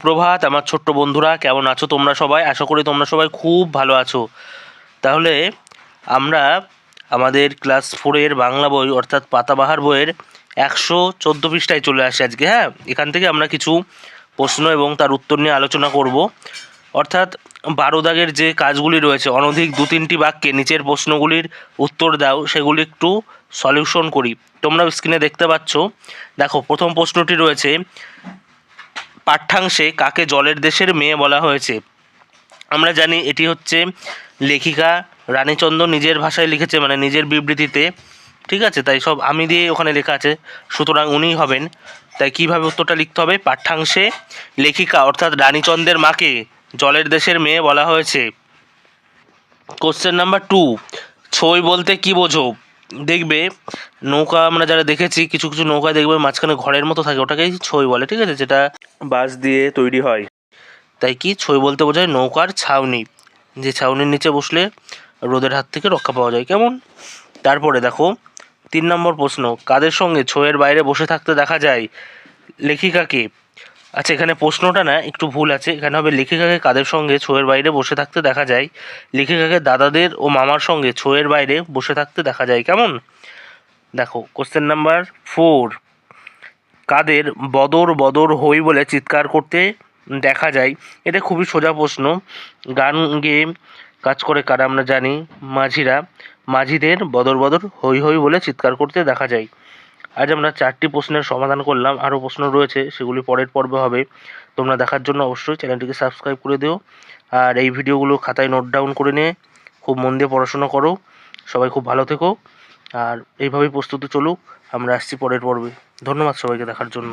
সুপ্রভাত, আমার ছোট্ট বন্ধুরা, কেমন আছো তোমরা সবাই? আশা করি তোমরা সবাই খুব ভালো আছো। তাহলে, আমরা আমাদের ক্লাস ফোরের বাংলা বই, অর্থাৎ পাতাবাহার বইয়ের একশো চোদ্দ পৃষ্ঠায় চলে আসি আজকে হ্যাঁ? এখান থেকে আমরা কিছু প্রশ্ন এবং তার উত্তর নিয়ে আলোচনা করব। অর্থাৎ, বারো দাগের যে কাজগুলি রয়েছে, অনধিক দু তিনটি বাক্যে নিচের প্রশ্নগুলির উত্তর দাও, সেগুলি একটু সলিউশন করি। তোমরা স্ক্রিনে দেখতে পাচ্ছ। দেখো, প্রথম প্রশ্নটি রয়েছে পাঠ্যাংশে কাকে জলের দেশের মেয়ে বলা হয়েছে। আমরা জানি এটি হচ্ছে লেখিকা রানীচন্দ্র নিজের ভাষায় লিখেছে মানে নিজের বিবৃতিতে। ঠিক আছে? তাই সব আমি দিয়ে ওখানে লেখা আছে, সুতরাং উনিই হবেন। তাই কীভাবে উত্তরটা লিখতে হবে? পাঠ্যাংশে লেখিকা, অর্থাৎ রানীচন্দ্রের মাকে জলের দেশের মেয়ে বলা হয়েছে। কোশ্চেন নাম্বার টু ছই বলতে কি বোঝো? দেখবে নৌকা আমরা যারা দেখেছি, কিছু কিছু নৌকা দেখবে মাঝখানে ঘরের মতো থাকে, ওটাকেই ছই বলে, ঠিক আছে? যেটা বাঁশ দিয়ে তৈরি হয়। তাই কি? ছই বলতে বোঝায় নৌকার ছাউনি। যে ছাউনির নিচে বসলে রোদের হাত থেকে রক্ষা পাওয়া যায়। কেমন? তারপরে দেখো, তিন নম্বর প্রশ্ন, কাদের সঙ্গে ছইয়ের বাইরে বসে থাকতে দেখা যায়? লেখিকাকে আচ্ছা এখানে প্রশ্নটা না, একটু ভুল আছে। এখানে হবে লেখিকাকে কাদের সঙ্গে ছইয়ের বাইরে বসে থাকতে দেখা যায়? লেখিকাকে দাদাদের ও মামার সঙ্গে ছইয়ের বাইরে বসে থাকতে দেখা যায়, কেমন? দেখো কোশ্চেন নাম্বার ফোর কাদের বদর বদর হই বলে চিৎকার করতে দেখা যায়? এটা খুবই সোজা প্রশ্ন। গান গেয়ে কাজ করে কারা আমরা জানি? মাঝিরা। মাঝিদের বদর বদর হই হই বলে চিৎকার করতে দেখা যায়। আজ আমরা চারটি প্রশ্নের সমাধান করলাম। আরও প্রশ্ন রয়েছে, সেগুলি পরের পর্বে হবে। তোমরা দেখার জন্য অবশ্যই চ্যানেলটিকে সাবস্ক্রাইব করে দিও। আর এই ভিডিওগুলো খাতায় নোট ডাউন করে নিয়ে খুব মন দিয়ে পড়াশোনা করো। সবাই খুব ভালো থেকো। আর এইভাবেই প্রস্তুতি চলুক। আমরা আসছি পরের পর্বে। ধন্যবাদ সবাইকে দেখার জন্য।